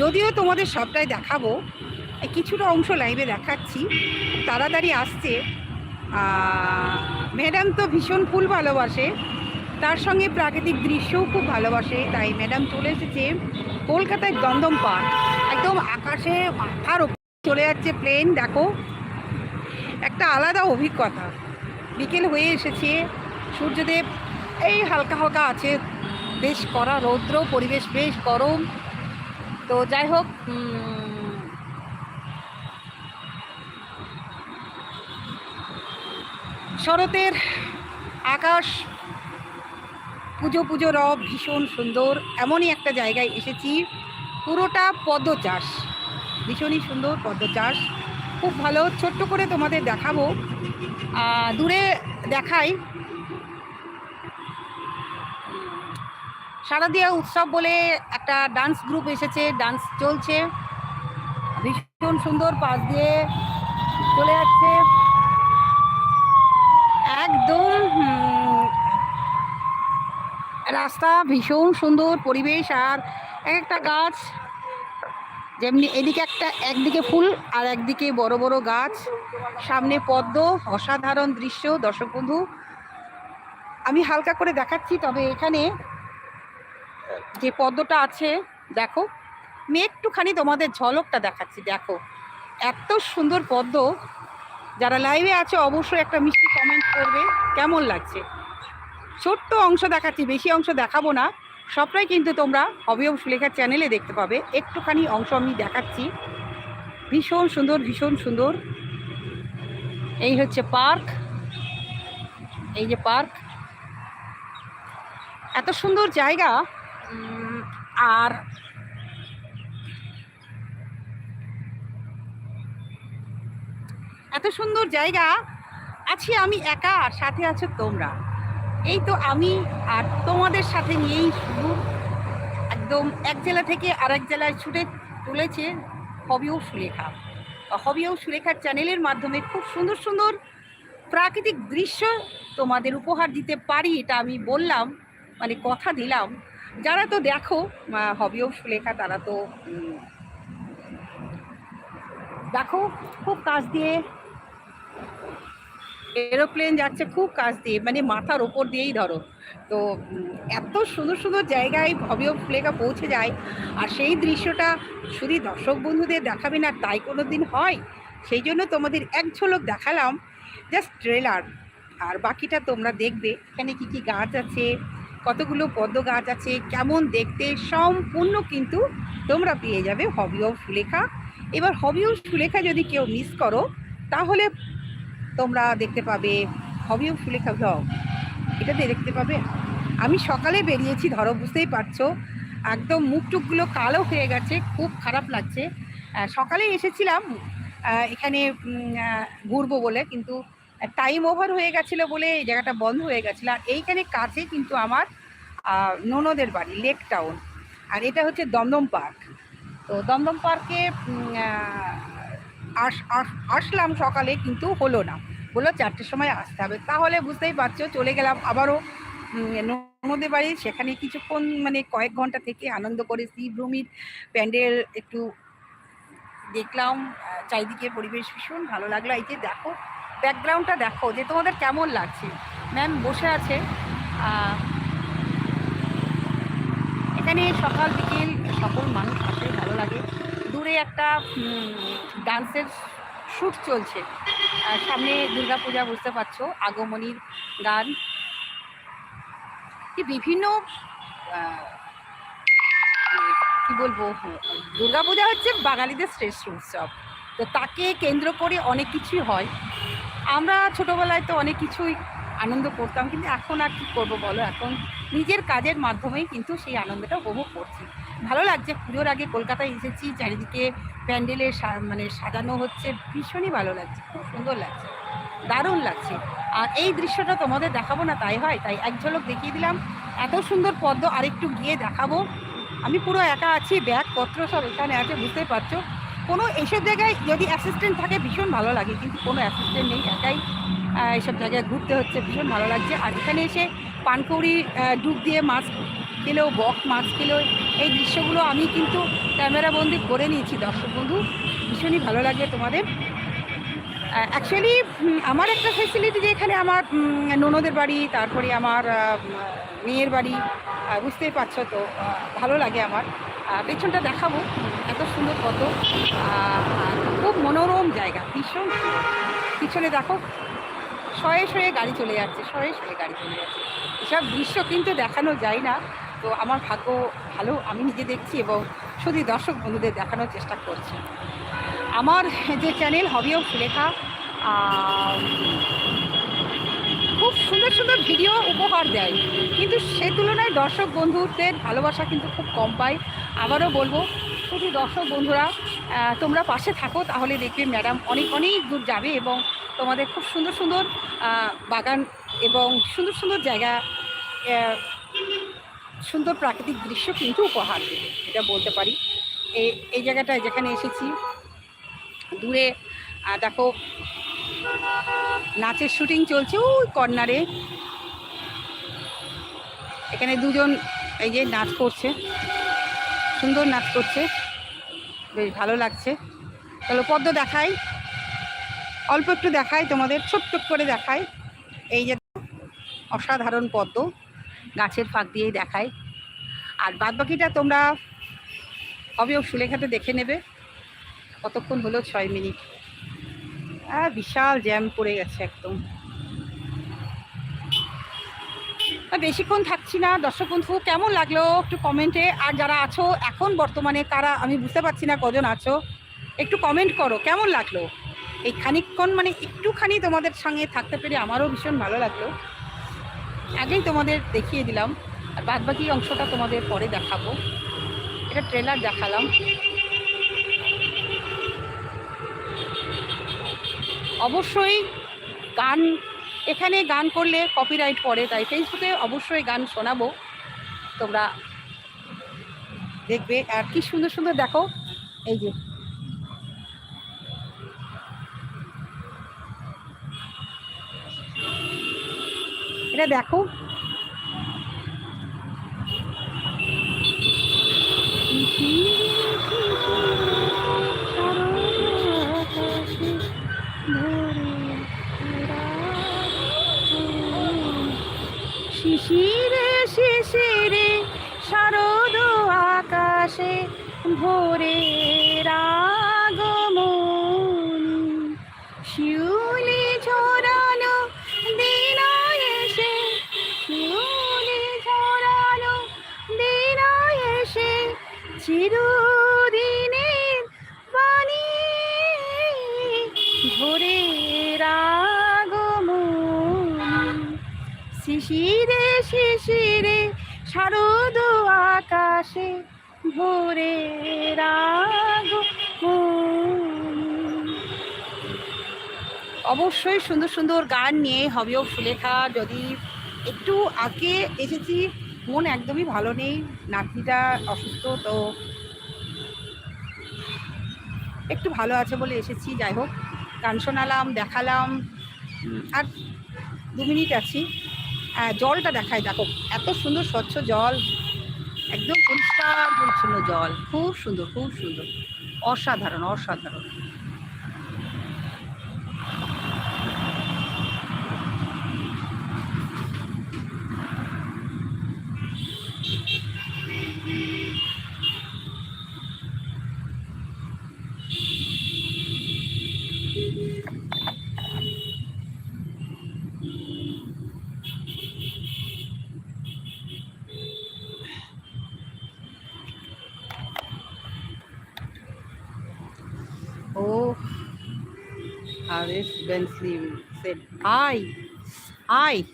যদিও তোমাদের সবটাই দেখাবো কিছুটা অংশ লাইভে দেখাচ্ছি। তাড়াতাড়ি আসছে। ম্যাডাম তো ভীষণ ফুল ভালোবাসে। তার সঙ্গে প্রাকৃতিক দৃশ্যও খুব ভালোবাসে। তাই ম্যাডাম চলে এসেছে কলকাতায় দমদম পার্ক। একদম আকাশে মাথার ওপর চলে যাচ্ছে প্লেন দেখো। একটা আলাদা অভিজ্ঞতা। বিকেল হয়ে এসেছে, সূর্যদেব এই হালকা হালকা আছে। বেশ করা রৌদ্র, পরিবেশ বেশ গরম। তো যাই হোক শরতের আকাশ, পুজো পুজো রব ভীষণ সুন্দর, এমনই একটা জায়গায় এসেছি। পুরোটা পদ্ম চাষ ভীষণই সুন্দর পদ্ম চাষ খুব ভালো, ছোট্ট করে তোমাদের দেখাবো। দূরে দেখাই শারদীয়া উৎসব বলে একটা ডান্স গ্রুপ এসেছে ডান্স চলছে। ভীষণ সুন্দর পাশ দিয়ে চলে যাচ্ছে। একদম রাস্তা ভীষণ সুন্দর পরিবেশ আর এক একটা গাছ, যেমনি এদিকে একটা, একদিকে ফুল আর একদিকে বড় বড় গাছ। সামনে পদ্ম, অসাধারণ দৃশ্য, দর্শক বন্ধু। আমি হালকা করে দেখাচ্ছি, তবে এখানে যে পদ্মটা আছে, দেখো। আমি একটুখানি তোমাদের ঝলকটা দেখাচ্ছি, দেখো। এত সুন্দর পদ্ম। যারা লাইভে আছে, অবশ্যই একটা মিষ্টি কমেন্ট করবে। কেমন লাগছে? ছোট্ট অংশ দেখাচ্ছি, বেশি অংশ দেখাবো না। সবটাই কিন্তু তোমরা অবয়ব সুলেখার চ্যানেলে দেখতে পাবে। একটুখানি অংশ আমি দেখাচ্ছি। ভীষণ সুন্দর ভীষণ সুন্দর। এই হচ্ছে পার্ক। এই যে পার্ক। এত সুন্দর জায়গা। আর এত সুন্দর জায়গা। আছি আমি একা আর সাথে আছো তোমরা। এই তো আমি আর তোমাদের সাথে নিয়েই শুরু। একদম এক জেলা থেকে আরেক জেলায় ছুটে তুলেছে হবিও সুলেখা। হবিও সুলেখার চ্যানেলের মাধ্যমে খুব সুন্দর সুন্দর প্রাকৃতিক দৃশ্য তোমাদের উপহার দিতে পারি, এটা আমি বললাম মানে কথা দিলাম। যারা তো দেখো আহ, হবিও সুলেখা তারা তো দেখো খুব কাজ দিয়ে এরোপ্লেন যাচ্ছে খুব কাজ দিয়ে মানে মাথার ওপর দিয়েই ধরো। তো এত সুন্দর সুন্দর জায়গায় হবি অফ ফ্লেকা পৌঁছে যায় আর সেই দৃশ্যটা শুধু দর্শক বন্ধুদের দেখাবে না তাই কোনো দিন হয়? সেই জন্য তোমাদের এক ঝলক দেখালাম জাস্ট ট্রেলার আর বাকিটা তোমরা দেখবে এখানে কি কি গাছ আছে কতগুলো পদ্ম গাছ আছে, কেমন দেখতে, সম্পূর্ণ কিন্তু তোমরা পেয়ে যাবে হবি অফ সুলেখা। এবার হবি অফ সুলেখা যদি কেউ মিস করো, তাহলে তোমরা দেখতে পাবে হবিও সুলেখা ব্লগ এটাতে দেখতে পাবে, আমি সকালে বেরিয়েছি, ধরো বুঝতেই পারছ, একদম মুখ টুকগুলো কালো হয়ে গেছে, খুব খারাপ লাগছে। সকালে এসেছিলাম এখানে ঘুরবো বলে, কিন্তু টাইম ওভার হয়ে গেছিল বলে, এই জায়গাটা বন্ধ হয়ে গেছিল। আর এইখানে কাছে কিন্তু আমার ননদের বাড়ি লেক টাউন আর এটা হচ্ছে দমদম পার্ক। তো দমদম পার্কে আস, আস- আসলাম সকালে, কিন্তু হলো না। বলল চারটের সময় আসতে হবে। তাহলে বুঝতেই পারছ, চলে গেলাম আবারও ননদের বাড়ি। সেখানে কিছুক্ষণ মানে কয়েক ঘণ্টা থেকে আনন্দ করে শ্রীভূমির প্যান্ডেল একটু দেখলাম। চারিদিকে পরিবেশ ভীষণ ভালো লাগল। এই যে দেখো, ব্যাকগ্রাউন্ডটা দেখো, যে তোমাদের কেমন লাগছে। ম্যাম বসে আছে। এখানে সকাল বিকেল সকল মানুষ আসে ভালো লাগে। দূরে একটা ডান্সের শ্যুট চলছে। সামনে দুর্গাপূজা, বুঝতে পারছ, আগমনীর গান। কি বিভিন্ন কি বলব, দুর্গাপূজা হচ্ছে বাঙালিদের শ্রেষ্ঠ উৎসব। তো তাকে কেন্দ্র করে অনেক কিছুই হয়। আমরা ছোটোবেলায় তো অনেক কিছুই আনন্দ করতাম, কিন্তু এখন আর কী করব বলো? এখন নিজের কাজের মাধ্যমেই কিন্তু সেই আনন্দটা উপভোগ করছি। ভালো লাগছে, পুজোর আগে কলকাতায় এসেছি, চারিদিকে প্যান্ডেলে মানে সাজানো হচ্ছে, ভীষণই ভালো লাগছে, খুব সুন্দর লাগছে, দারুণ লাগছে। আর এই দৃশ্যটা তোমাদের দেখাবো না, তাই হয়? তাই এক ঝলক দেখিয়ে দিলাম। এত সুন্দর পদ্ম আরেকটু গিয়ে দেখাবো। আমি পুরো একা আছি, ব্যাগপত্র সব এখানে আছে, বুঝতেই পারছ। কোনো এইসব জায়গায় যদি অ্যাসিস্ট্যান্ট থাকে, ভীষণ ভালো লাগে, কিন্তু কোনো অ্যাসিস্ট্যান্ট নেই, একাই এইসব জায়গায় ঘুরতে হচ্ছে, ভীষণ ভালো লাগছে। আর এখানে এসে পানকৌড়ি ডুব দিয়ে মাছ খেলেও বক মাছ খেলেও এই দৃশ্যগুলো আমি কিন্তু ক্যামেরা বন্দি করে নিয়েছি, দর্শক বন্ধু। ভীষণই ভালো লাগবে তোমাদের। অ্যাকচুয়ালি আমার একটা ফেসিলিটি যে এখানে আমার ননদের বাড়ি, তারপরে আমার মেয়ের বাড়ি বুঝতেই পারছ তো ভালো লাগে আমার। পেছনটা দেখাবো, এত সুন্দর কত খুব মনোরম জায়গা, ভীষণ পিছনে দেখো শয়ে শয়ে গাড়ি চলে যাচ্ছে শয়ে শয়ে গাড়ি চলে যাচ্ছে। এসব দৃশ্য কিন্তু দেখানো যায় না। তো আমার ভাগ্য ভালো, আমি নিজে দেখছি এবং শুধু দর্শক বন্ধুদের দেখানোর চেষ্টা করছি। আমার যে চ্যানেল হবি অফ সুলেখা খুব সুন্দর সুন্দর ভিডিও উপহার দেয়। কিন্তু সে তুলনায় দর্শক বন্ধুদের ভালোবাসা কিন্তু খুব কম পায়। আবারও বলব, শুধু দর্শক বন্ধুরা তোমরা পাশে থাকো, তাহলে দেখবে ম্যাডাম অনেক অনেক দূর যাবে এবং তোমাদের খুব সুন্দর সুন্দর বাগান এবং সুন্দর সুন্দর জায়গা সুন্দর প্রাকৃতিক দৃশ্য কিন্তু উপহার দেবে, এটা বলতে পারি। এই এই জায়গাটায় যেখানে এসেছি, দূরে দেখো, নাচের শুটিং চলছে, ওই কর্নারে। এখানে দুজন এই যে নাচ করছে, সুন্দর নাচ করছে, বেশ ভালো লাগছে। চলো পদ্ম দেখাই। অল্প একটু দেখাই, তোমাদের ছোট্ট করে দেখাই। এই যে অসাধারণ পদ্ম গাছের ফাঁক দিয়েই দেখায় আর বাদবাকিটা তোমরা হবেও সুলেখাতে দেখে নেবে? কতক্ষণ হলো? ছয় মিনিট। হ্যাঁ বিশাল জ্যাম পড়ে গেছে একদম। বেশিক্ষণ থাকছি না। দর্শক বন্ধু, কেমন লাগল একটু কমেন্টে আর যারা আছো, এখন বর্তমানে তারা, আমি বুঝতে পারছি না কজন আছো, একটু কমেন্ট করো। কেমন লাগল? এই খানিকক্ষণ মানে একটুখানি তোমাদের সঙ্গে থাকতে পেরে আমারও ভীষণ ভালো লাগল। আগেই তোমাদের দেখিয়ে দিলাম, আর বাদ বাকি অংশটা তোমাদের পরে দেখাবো। এটা ট্রেলার দেখালাম। অবশ্যই গান, এখানে গান করলে কপিরাইট পড়ে, তাই ফেসবুকে অবশ্যই গান শোনাবো। তোমরা দেখবে, আর কি সুন্দর সুন্দর দেখো। এই যে এটা দেখো। শিশিরে শিশিরে শারদ আকাশে ভোরে। চিরদিনের বাণী ভোরে শিশিরে শিশিরে শারদ আকাশে ভোরে রাগ অবশ্যই সুন্দর সুন্দর গান নিয়ে হবেও সুলেখা যদি একটু আগে এসেছি মন একদমই ভালো নেই নাতনিটা অসুস্থ তো একটু ভালো আছে বলে এসেছি যাই হোক। গান শোনালাম দেখালাম। আর দু মিনিট আছি। হ্যাঁ, জলটা দেখায় দেখো এত সুন্দর স্বচ্ছ জল একদম পরিষ্কার পরিচ্ছন্ন জল খুব সুন্দর খুব সুন্দর। অসাধারণ অসাধারণ। Oh, Arif Ben Slim said, I, I.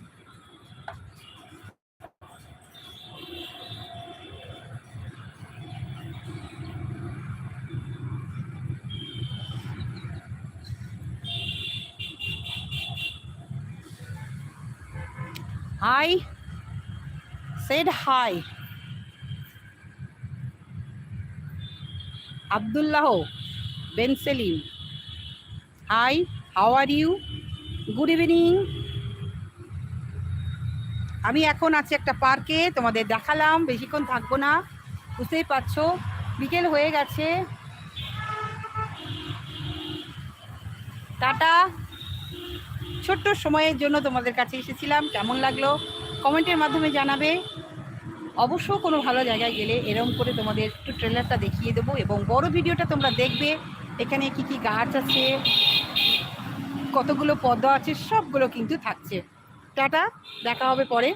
I said hi. Abdullah. Selim. Hi, how are you? Good evening আমি এখন আছি একটা পার্কে তোমাদের দেখালাম বেশিক্ষণ থাকব না। বুঝতেই পারছ বিকেল হয়ে গেছে। টাটা। ছোট্ট সময়ের জন্য তোমাদের কাছে এসেছিলাম কেমন লাগল? কমেন্টের মাধ্যমে জানাবে। অবশ্য কোনো ভালো জায়গায় গেলে এরকম করে তোমাদের একটু ট্রেলারটা দেখিয়ে দেবো এবং বড় ভিডিওটা তোমরা দেখবে। এখানে কি কি গাছ আছে? কতগুলো পদ্ম আছে? সবগুলো কিন্তু থাকছে। টাটা, দেখা হবে পরে।